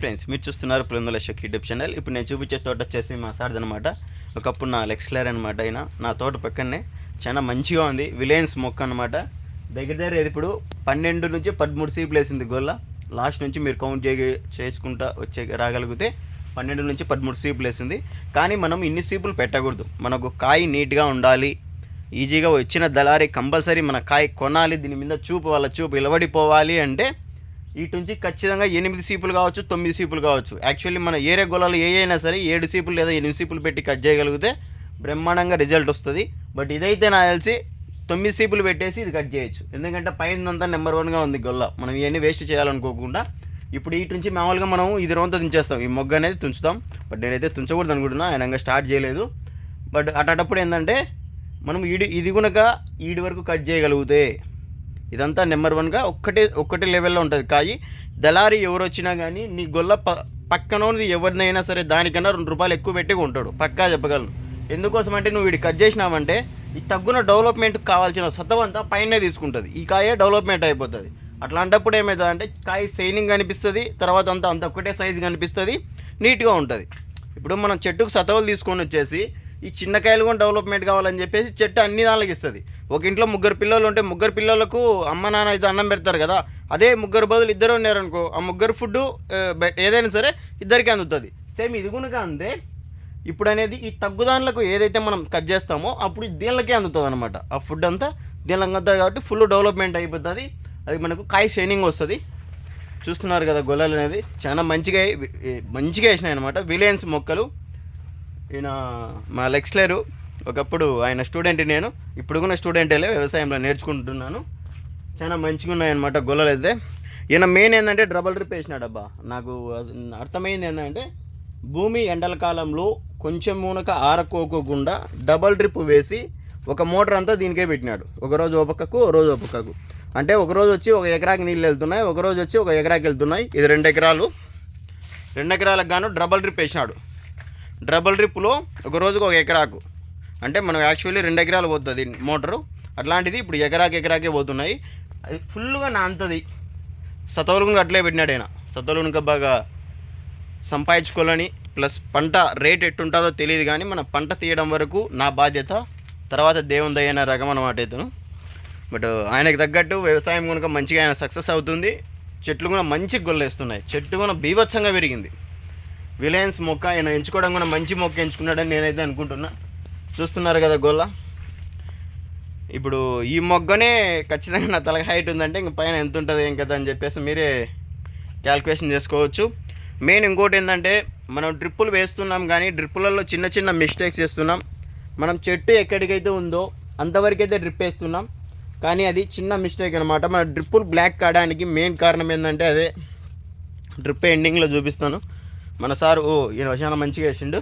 Friends మీరు చూస్తున్నారు పులిందుల షక్ YouTube channel. ఇప్పుడు నేను చూపించే తోట వచ్చేసి మా సార్ది అనమాట ఒకప్పుడు నా లెక్స్లర్ అనమాట అయినా నా తోట పక్కనే చాలా మంచిగా ఉంది. విలేన్స్ మొక్క అనమాట దగ్గర దగ్గర ఇప్పుడు పన్నెండు నుంచి పదమూడు సీపులు వేసింది గొల్ల. లాస్ట్ నుంచి మీరు కౌంట్ చేయ చేసుకుంటా వచ్చే రాగలిగితే పన్నెండు నుంచి పదమూడు సీపులు వేసింది. కానీ మనం ఇన్ని సీపులు పెట్టకూడదు. మనకు కాయ నీట్గా ఉండాలి. ఈజీగా వచ్చిన దళారి కంపల్సరీ మన కాయ కొనాలి. దీని మీద చూపు వాళ్ళ చూపు ఇలవడిపోవాలి అంటే ఇటు నుంచి ఖచ్చితంగా ఎనిమిది సీపులు కావచ్చు తొమ్మిది సీపులు కావచ్చు. యాక్చువల్లీ మన ఏరే గొలాలు ఏ అయినా సరే ఏడు సీపులు లేదా ఎనిమిది సీపులు పెట్టి కట్ చేయగలిగితే బ్రహ్మాండంగా రిజల్ట్ వస్తుంది. బట్ ఇదైతే నాకు తెలిసి తొమ్మిది సీపులు పెట్టేసి ఇది కట్ చేయొచ్చు. ఎందుకంటే పైన అంతా నెంబర్ వన్గా ఉంది గొల్ల. మనం ఇవన్నీ వేస్ట్ చేయాలనుకోకుండా ఇప్పుడు ఇటు నుంచి మామూలుగా మనం ఇది రోంత తుంచేస్తాం. ఈ మొగ్గ అనేది తుంచుతాం. బట్ నేనైతే తుంచకూడదు అనుకుంటున్నా. ఆయన స్టార్ట్ చేయలేదు. బట్ అటప్పుడు ఏంటంటే మనం ఈడి ఇది కనుక ఈడి వరకు కట్ చేయగలిగితే ఇదంతా నెంబర్ వన్గా ఒక్కటే ఒక్కటే లెవెల్లో ఉంటుంది. కాయి దళారి ఎవరు వచ్చినా కానీ నీ గొల్ల ప పక్కన ఎవరినైనా సరే దానికన్నా రెండు రూపాయలు ఎక్కువ పెట్టి కొంటాడు. పక్కా చెప్పగలను. ఎందుకోసం అంటే నువ్వు వీడి కట్ చేసినావంటే ఈ తగ్గున డెవలప్మెంట్ కావాల్సిన సత్తం పైనే తీసుకుంటుంది. ఈ కాయే డెవలప్మెంట్ అయిపోతుంది. అట్లాంటప్పుడు ఏమవుతుంది అంటే కాయ సైనింగ్ కనిపిస్తుంది తర్వాత అంతా అంత ఒక్కటే సైజు కనిపిస్తుంది నీట్గా ఉంటుంది. ఇప్పుడు మనం చెట్టుకు సతవలు తీసుకొని వచ్చేసి ఈ చిన్న కాయలు కూడా డెవలప్మెంట్ కావాలని చెప్పేసి చెట్టు అన్ని దానికి ఇస్తుంది. ఒక ఇంట్లో ముగ్గురు పిల్లలు ఉంటే ముగ్గురు పిల్లలకు అమ్మ నాన్న అయితే అన్నం పెడతారు కదా. అదే ముగ్గురు బదులు ఇద్దరు ఉన్నారనుకో ఆ ముగ్గురు ఫుడ్ ఏదైనా సరే ఇద్దరికి అందుతుంది. సేమ్ ఇది కనుక అందే. ఇప్పుడు అనేది ఈ తగ్గుదాన్లకు ఏదైతే మనం కట్ చేస్తామో అప్పుడు దీనికే అందుతుంది అనమాట ఆ ఫుడ్ అంతా దీనిలోకి అందుతుంది కాబట్టి ఫుల్ డెవలప్మెంట్ అయిపోతుంది. అది మనకు కాయ షైనింగ్ వస్తుంది. చూస్తున్నారు కదా గొల్లలు అనేది. చాలా మంచిగా మంచిగా వేసినాయి అనమాట విలియన్స్ మొక్కలు. ఈయన మా లెక్స్లేరు ఒకప్పుడు ఆయన స్టూడెంట్ నేను ఇప్పుడు కూడా స్టూడెంటేలే వ్యవసాయంలో నేర్చుకుంటున్నాను. చాలా మంచిగా ఉన్నాయన్నమాట గొల్లలు అయితే. ఈయన మెయిన్ ఏంటంటే డబల్ ట్రిప్ వేసినాడు అబ్బా నాకు అర్థమైంది ఏంటంటే భూమి ఎండల కాలంలో కొంచెం మూనక ఆరకోకోకుండా డబల్ ట్రిప్ వేసి ఒక మోటార్ అంతా దీనికే పెట్టినాడు. ఒక రోజు పక్కకు ఒక రోజు ఒక పక్కకు అంటే ఒక రోజు వచ్చి ఒక ఎకరాకి నీళ్ళు వెళ్తున్నాయి ఒక రోజు వచ్చి ఒక ఎకరాకి వెళ్తున్నాయి. ఇది రెండు ఎకరాలు. రెండు ఎకరాలకు గాను డబల్ ట్రిప్ వేసినాడు. డబల్ ట్రిప్లో ఒక రోజుకు ఒక ఎకరాకు. అంటే మనం యాక్చువల్లీ రెండు ఎకరాలు పోతుంది మోటారు. అట్లాంటిది ఇప్పుడు ఎకరాకి ఎకరాకే పోతున్నాయి. అది ఫుల్గా నాంతది. సతవులు అట్లే పెట్టినాడు ఆయన. సతవులు బాగా సంపాదించుకోవాలని ప్లస్ పంట రేట్ ఎట్టుంటుందో తెలియదు కానీ మన పంట తీయడం వరకు నా బాధ్యత. తర్వాత దేవుని దయ్యన రకం అన్నమాట ఇతను. బట్ ఆయనకు తగ్గట్టు వ్యవసాయం కనుక మంచిగా ఆయన సక్సెస్ అవుతుంది. చెట్లు కూడా మంచి గొల్లేస్తున్నాయి. చెట్టు కూడా బీభత్సంగా పెరిగింది విలయన్స్ మొక్క ఆయన ఎంచుకోవడం కూడా మంచి మొక్క ఎంచుకున్నాడని నేనైతే అనుకుంటున్నా. చూస్తున్నారు కదా గొల్ల? ఇప్పుడు ఈ మొగ్గనే ఖచ్చితంగా నా తల హైట్ ఉందంటే ఇంక పైన ఎంత ఉంటుంది ఏం కదా అని చెప్పేసి మీరే క్యాల్కులేషన్ చేసుకోవచ్చు. మెయిన్ ఇంకోటి ఏంటంటే మనం డ్రిప్పులు వేస్తున్నాం కానీ డ్రిప్పులలో చిన్న చిన్న మిస్టేక్స్ చేస్తున్నాం. మనం చెట్టు ఎక్కడికైతే ఉందో అంతవరకైతే డ్రిప్ వేస్తున్నాం. కానీ అది చిన్న మిస్టేక్ అనమాట మన డ్రిప్పులు బ్లాక్ కావడానికి మెయిన్ కారణం ఏంటంటే అదే డ్రిప్ ఎండింగ్లో చూపిస్తాను. మన సార్ ఓ ఈయన చాలా మంచిగా వేసిండు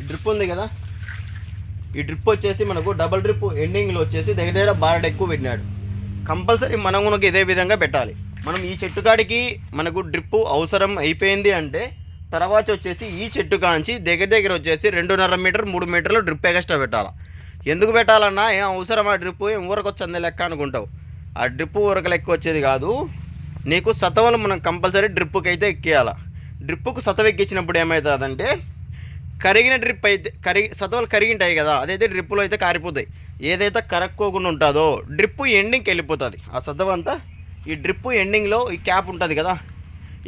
ఈ డ్రిప్ ఉంది కదా? ఈ డ్రిప్ వచ్చేసి మనకు డబల్ డ్రిప్ ఎండింగ్లో వచ్చేసి దగ్గర దగ్గర బారడ్ ఎక్కువ పెట్టినాడు. కంపల్సరీ మనం మనకు ఇదే విధంగా పెట్టాలి. మనం ఈ చెట్టు కాడికి మనకు డ్రిప్ అవసరం అయిపోయింది అంటే తర్వాత వచ్చేసి ఈ చెట్టు కాంచి దగ్గర దగ్గర వచ్చేసి రెండున్నర మీటర్ మూడు మీటర్లు డ్రిప్ ఎక్స్ట్రా పెట్టాలి. ఎందుకు పెట్టాలన్నా ఏం అవసరం ఆ డ్రిప్ ఏం ఊరకు వచ్చింది లెక్క అనుకుంటావు. ఆ డ్రిప్ ఊరకు లెక్క వచ్చేది కాదు. నీకు సతవలు మనం కంపల్సరీ డ్రిప్పుకి అయితే ఎక్కేయాలి. డ్రిప్పుకు సతవ ఎక్కించినప్పుడు ఏమవుతుందంటే కరిగిన డ్రిప్ అయితే కరిగి సతవలు కరిగింటాయి కదా అదైతే డ్రిప్పులో అయితే కారిపోతాయి. ఏదైతే కరక్కోకుండా ఉంటుందో డ్రిప్పు ఎండింగ్కి వెళ్ళిపోతుంది. ఆ సతవ అంతా ఈ డ్రిప్పు ఎండింగ్లో ఈ క్యాప్ ఉంటుంది కదా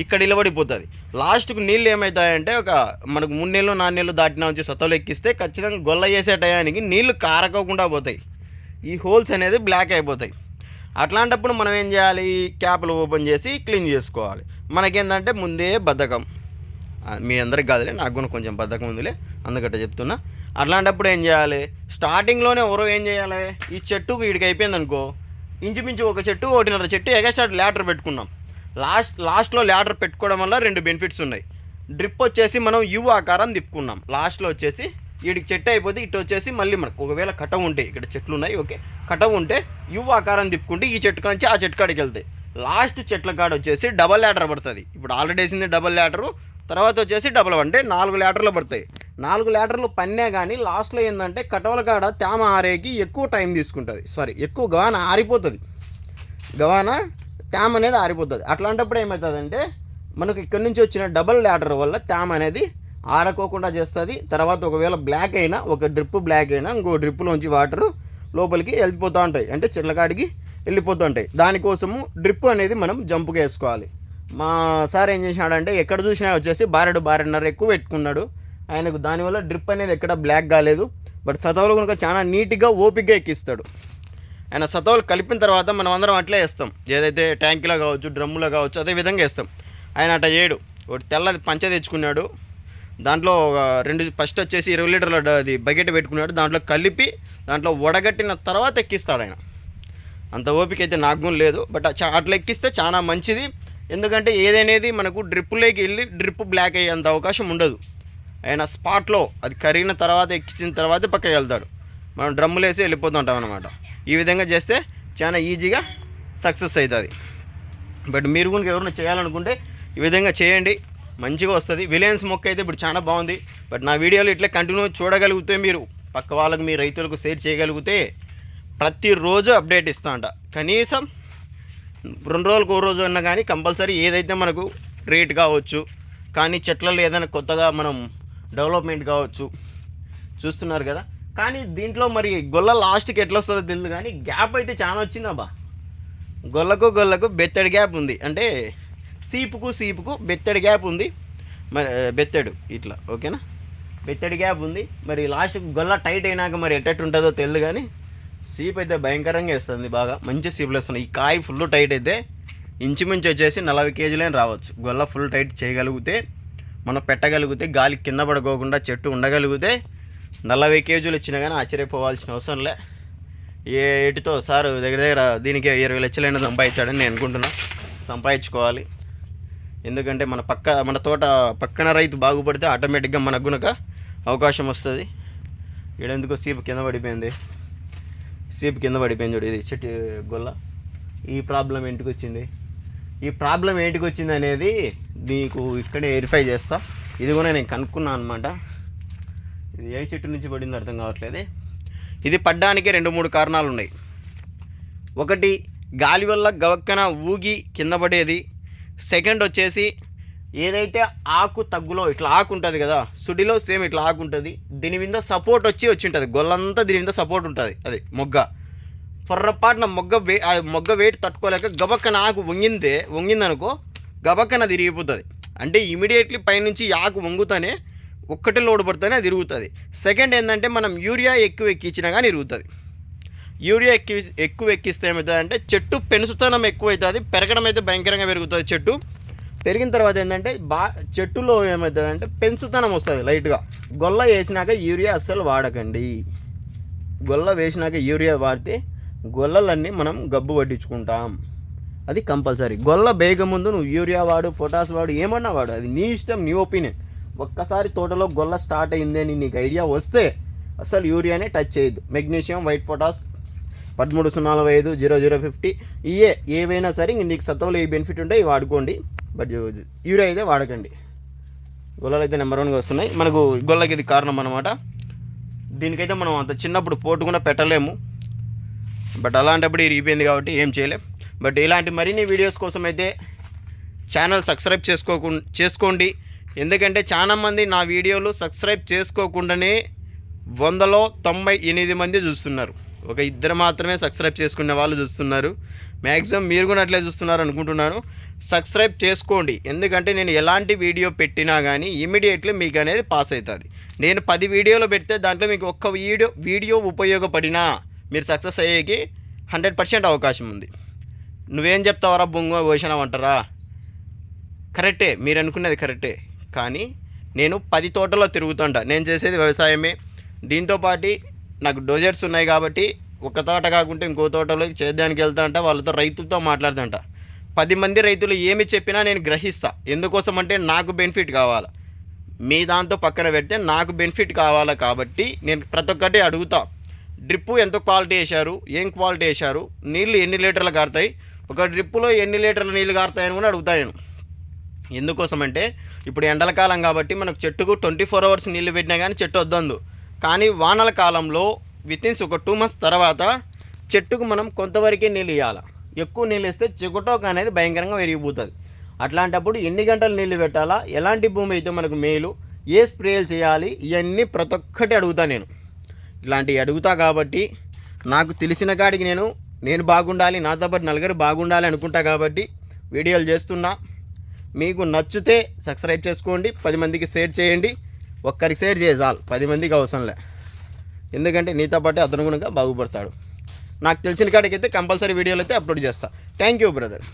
ఇక్కడ నిలబడిపోతుంది. లాస్ట్కు నీళ్ళు ఏమవుతాయంటే ఒక మనకు మూడు నెలలు నాలుగు నెలలు దాటిన వచ్చి సతవలు ఎక్కిస్తే ఖచ్చితంగా గొల్ల చేసే టయానికి నీళ్ళు కారకోకుండా పోతాయి. ఈ హోల్స్ అనేది బ్లాక్ అయిపోతాయి. అట్లాంటప్పుడు మనం ఏం చేయాలి? క్యాప్లు ఓపెన్ చేసి క్లీన్ చేసుకోవాలి. మనకేంటంటే ముందే బద్ధకం. మీ అందరికి కాదులే నాకు కూడా కొంచెం బద్ధకం ఉందిలే అందుకట్ట చెప్తున్నా. అట్లాంటప్పుడు ఏం చేయాలి? స్టార్టింగ్లోనే ఎవరో ఏం చేయాలి? ఈ చెట్టు వీడికి అయిపోయింది అనుకో ఇంచుమించు ఒక చెట్టు ఒకటిన్నర చెట్టు ఎగస్ట్రా ల్యాటర్ పెట్టుకున్నాం. లాస్ట్ లాస్ట్లో ల్యాటర్ పెట్టుకోవడం వల్ల రెండు బెనిఫిట్స్ ఉన్నాయి. డ్రిప్ వచ్చేసి మనం యు ఆకారం తిప్పుకున్నాం. లాస్ట్లో వచ్చేసి వీడికి చెట్టు అయిపోతే ఇటు వచ్చేసి మళ్ళీ మనకు ఒకవేళ కటం ఉంటే ఇక్కడ చెట్లు ఉన్నాయి ఓకే కటం ఉంటే యు ఆకారం తిప్పుకుంటే ఈ చెట్టు కాంచి ఆ చెట్టు కాడికి వెళ్తాయి. లాస్ట్ చెట్ల కాడ వచ్చేసి డబల్ ల్యాటర్ పడుతుంది. ఇప్పుడు ఆల్రెడీ వేసింది డబల్ ల్యాటరు తర్వాత వచ్చేసి డబల్ అంటే నాలుగు లీటర్లు పడతాయి. నాలుగు లీటర్లు పన్నే కానీ లాస్ట్లో ఏంటంటే కటవల కాడ తేమ ఆరేకి ఎక్కువ టైం తీసుకుంటుంది. సారీ ఎక్కువ గవాన ఆరిపోతుంది. గవాన తేమ అనేది ఆరిపోతుంది. అట్లాంటప్పుడు ఏమవుతుందంటే మనకు ఇక్కడ నుంచి వచ్చిన డబల్ ల్యాడర్ వల్ల తేమ అనేది ఆరకోకుండా చేస్తుంది. తర్వాత ఒకవేళ బ్లాక్ అయినా ఒక డ్రిప్ బ్లాక్ అయినా ఇంకో డ్రిప్లోంచి వాటర్ లోపలికి వెళ్ళిపోతూ ఉంటాయి. అంటే చిల్లకాడికి వెళ్ళిపోతూ ఉంటాయి. దానికోసము డ్రిప్ అనేది మనం జంపుగా వేసుకోవాలి. మా సార్ ఏం చేసినాడంటే ఎక్కడ చూసినా వచ్చేసి బారెడు బారెన్నర ఎక్కువ పెట్టుకున్నాడు. ఆయనకు దానివల్ల డ్రిప్ అనేది ఎక్కడ బ్లాక్ కాలేదు. బట్ సతవలు కనుక చాలా నీట్గా ఓపిక్గా ఎక్కిస్తాడు. ఆయన సతవలు కలిపిన తర్వాత మనం అందరం అట్లే వేస్తాం. ఏదైతే ట్యాంకులో కావచ్చు డ్రమ్ములో కావచ్చు అదే విధంగా వేస్తాం. ఆయన అట్లా చేయడు. ఒకటి తెల్లది పంచ తెచ్చుకున్నాడు. దాంట్లో ఒక రెండు ఫస్ట్ వచ్చేసి ఇరవై లీటర్ల అది బకెట్ పెట్టుకున్నాడు. దాంట్లో కలిపి దాంట్లో వడగట్టిన తర్వాత ఎక్కిస్తాడు ఆయన. అంత ఓపిక అయితే నాకు లేదు. బట్ అట్లా ఎక్కిస్తే చాలా మంచిది. ఎందుకంటే ఏదనేది మనకు డ్రిప్పులోకి వెళ్ళి డ్రిప్ బ్లాక్ అయ్యేంత అవకాశం ఉండదు. ఆయన స్పాట్లో అది కరిగిన తర్వాత ఎక్కించిన తర్వాత పక్కకి వెళ్తాడు. మనం డ్రమ్ములు వేసి వెళ్ళిపోతుంటాం అనమాట ఈ విధంగా చేస్తే చాలా ఈజీగా సక్సెస్ అవుతుంది. బట్ మీరు కూడా ఎవరైనా చేయాలనుకుంటే ఈ విధంగా చేయండి. మంచిగా వస్తుంది. విలియన్స్ మొక్క అయితే ఇప్పుడు చాలా బాగుంది. బట్ నా వీడియోలు ఇట్లా కంటిన్యూ చూడగలిగితే మీరు పక్క వాళ్ళకు మీ రైతులకు షేర్ చేయగలిగితే ప్రతిరోజు అప్డేట్ ఇస్తా అంట. కనీసం రెండు రోజులకు ఒక రోజు అన్నా కానీ కంపల్సరీ ఏదైతే మనకు రేట్ కావచ్చు కానీ చెట్లలో ఏదైనా కొత్తగా మనం డెవలప్మెంట్ కావచ్చు చూస్తున్నారు కదా. కానీ దీంట్లో మరి గొల్ల లాస్ట్కి ఎట్లా వస్తుందో తెలియదు కానీ గ్యాప్ అయితే చాలా వచ్చిందబ్బా గొల్లకు గొల్లకు బెత్తడి గ్యాప్ ఉంది. అంటే సీపుకు సీపుకు బెత్తడి గ్యాప్ ఉంది. మరి బెత్తడు ఇట్లా ఓకేనా? బెత్తడి గ్యాప్ ఉంది. మరి లాస్ట్ గొల్ల టైట్ అయినాక మరి ఎట్టట్టు ఉంటుందో తెలియదు కానీ సీప్ అయితే భయంకరంగా వేస్తుంది బాగా. మంచి సీపులు వస్తున్నాయి. ఈ కాయ ఫుల్ టైట్ అయితే ఇంచుమించు వచ్చేసి నలభై కేజీలైనా రావచ్చు. గొల్ల ఫుల్ టైట్ చేయగలిగితే మనం పెట్టగలిగితే గాలి కింద పడుకోకుండా చెట్టు ఉండగలిగితే నలభై కేజీలు వచ్చినా కానీ ఆశ్చర్యపోవాల్సిన అవసరం లే. ఏ ఏటితో సార్ దగ్గర దగ్గర దీనికి ఇరవై లక్షలైనా సంపాదించాడని నేను అనుకుంటున్నా. సంపాదించుకోవాలి. ఎందుకంటే మన పక్క మన తోట పక్కన రైతు బాగుపడితే ఆటోమేటిక్గా మనకు గునక అవకాశం వస్తుంది. ఈడెందుకో సీపు కింద పడిపోయింది. సేపు కింద పడిపోయింది చూడు ఇది చెట్టు గొల్ల. ఈ ప్రాబ్లం ఏంటికి వచ్చింది? ఈ ప్రాబ్లం ఏంటికి వచ్చింది అనేది నీకు ఇక్కడే వెరిఫై చేస్తా. ఇది కూడా నేను కనుక్కున్నాను అనమాట ఇది ఏ చెట్టు నుంచి పడింది అర్థం కావట్లేదు. ఇది పడ్డానికి రెండు మూడు కారణాలు ఉన్నాయి. ఒకటి గాలి వల్ల గవక్కన ఊగి కింద పడేది. సెకండ్ వచ్చేసి ఏదైతే ఆకు తగ్గులో ఇట్లా ఆకు ఉంటుంది కదా సుడిలో సేమ్ ఇట్లా ఆకు ఉంటుంది దీని మీద సపోర్ట్ వచ్చి వచ్చి ఉంటుంది గొల్లంతా దీని మీద సపోర్ట్ ఉంటుంది అది మొగ్గ. పొర్రపాటున మొగ్గ వే మొగ్గ వెయిట్ తట్టుకోలేక గబక్కన ఆకు వంగిందే వంగిందనుకో గబక్కన అది తిరిగిపోతుంది అంటే ఇమీడియట్లీ పైనుంచి ఆకు వంగుతానే ఒక్కటే లోడ్ పడితేనే అది ఇరుగుతుంది సెకండ్ ఏంటంటే మనం యూరియా ఎక్కువ ఎక్కించినా కానీ ఇరుగుతుంది యూరియా ఎక్కి ఎక్కువ ఎక్కిస్తే ఏమవుతుంది అంటే చెట్టు పెనుసుతనం ఎక్కువ అవుతుంది పెరగడం అయితే భయంకరంగా పెరుగుతుంది చెట్టు. పెరిగిన తర్వాత ఏంటంటే బా చెట్టులో ఏమవుతుందంటే పెంచుతనం వస్తుంది లైట్గా. గొల్ల వేసినాక యూరియా అస్సలు వాడకండి. గొల్ల వేసినాక యూరియా వాడితే గొల్లలన్నీ మనం గబ్బు పట్టించుకుంటాం. అది కంపల్సరీ. గొల్ల బేగ ముందు నువ్వు యూరియా వాడు పొటాస్ వాడు ఏమన్నా వాడు. అది నీ ఇష్టం నీ ఒపీనియన్. ఒక్కసారి తోటలో గొల్ల స్టార్ట్ అయింది అని నీకు ఐడియా వస్తే అసలు యూరియానే టచ్ చేయదు మెగ్నీషియం వైట్ పొటాస్ పదమూడు సున్నా నలభై ఐదు జీరో జీరో ఫిఫ్టీ ఇవే ఏవైనా సరే నీకు సత్తువలో ఏ బెనిఫిట్ ఉంటే ఇవి వాడుకోండి. బట్ యూరియా అయితే వాడకండి. గొల్లలు అయితే నెంబర్ వన్గా వస్తున్నాయి. మనకు గొల్లకి ఇది కారణం అనమాట దీనికైతే మనం అంత చిన్నప్పుడు పోటు కూడా పెట్టలేము. బట్ అలాంటప్పుడు ఇరిగిపోయింది కాబట్టి ఏం చేయలేం. బట్ ఇలాంటి మరిన్ని వీడియోస్ కోసం అయితే ఛానల్ సబ్స్క్రైబ్ చేసుకోకు చేసుకోండి. ఎందుకంటే చాలా మంది నా వీడియోలు సబ్స్క్రైబ్ చేసుకోకుండానే వందలో తొంభై ఎనిమిది మంది చూస్తున్నారు. ఒక ఇద్దరు మాత్రమే సబ్స్క్రైబ్ చేసుకునే వాళ్ళు చూస్తున్నారు. మ్యాక్సిమం మీరు కూడా అట్లే చూస్తున్నారు అనుకుంటున్నాను. సబ్స్క్రైబ్ చేసుకోండి. ఎందుకంటే నేను ఎలాంటి వీడియో పెట్టినా కానీ ఇమీడియట్లీ మీకు అనేది పాస్ అవుతుంది. నేను పది వీడియోలు పెడితే దాంట్లో మీకు ఒక్క వీడియో వీడియో ఉపయోగపడినా మీరు సక్సెస్ అయ్యేకి హండ్రెడ్ పర్సెంట్ అవకాశం ఉంది. నువ్వేం చెప్తావరా బొంగ పోసినావు అంటారా? కరెక్టే మీరు అనుకున్నది కరెక్టే. కానీ నేను పది తోటలో తిరుగుతుంటా. నేను చేసేది వ్యవసాయమే. దీంతోపాటు నాకు డోజర్స్ ఉన్నాయి కాబట్టి ఒక తోట కాకుంటే ఇంకో తోటలోకి చేద్దానికి వెళ్తా అంట వాళ్ళతో రైతులతో మాట్లాడుతుంట పది మంది రైతులు ఏమి చెప్పినా నేను గ్రహిస్తా. ఎందుకోసం అంటే నాకు బెనిఫిట్ కావాలి. మీ దాంతో పక్కన పెడితే నాకు బెనిఫిట్ కావాలి కాబట్టి నేను ప్రతి ఒక్కటి అడుగుతా. డ్రిప్పు ఎంత క్వాలిటీ వేశారు? ఏం క్వాలిటీ వేశారు? నీళ్ళు ఎన్ని లీటర్లు కారుతాయి? ఒక డ్రిప్పులో ఎన్ని లీటర్ల నీళ్ళు కారుతాయని కూడా అడుగుతా నేను. ఎందుకోసం అంటే ఇప్పుడు ఎండల కాలం కాబట్టి మనకు చెట్టుకు ట్వంటీ ఫోర్ అవర్స్ నీళ్ళు పెట్టినా కానీ చెట్టు వద్దందు కానీ వానల కాలంలో వితిన్స్ ఒక టూ మంత్స్ తర్వాత చెట్టుకు మనం కొంతవరకే నీళ్ళు ఇవ్వాలి ఎక్కువ నీళ్ళు వేస్తే చిగుటోక అనేది భయంకరంగా పెరిగిపోతుంది అట్లాంటప్పుడు ఎన్ని గంటలు నీళ్ళు పెట్టాలా? ఎలాంటి భూమి అయితే మనకు మేలు? ఏ స్ప్రేలు చేయాలి? ఇవన్నీ ప్రతి ఒక్కటి అడుగుతా నేను. ఇట్లాంటివి అడుగుతా కాబట్టి నాకు తెలిసిన కాడికి నేను నేను బాగుండాలి నాతో పాటు నలుగురు బాగుండాలి అనుకుంటా కాబట్టి వీడియోలు చేస్తున్నా. మీకు నచ్చితే సబ్స్క్రైబ్ చేసుకోండి పది మందికి షేర్ చేయండి. ఒక్కరికి షేర్ చేయాలి పది మందికి అవసరం లే. ఎందుకంటే నీతో పాటు అతను కూడా బాగుపడతాడు. నాకు తెలిసిన కాడికి అయితే కంపల్సరీ వీడియోలు అయితే అప్లోడ్ చేస్తా. Thank you brother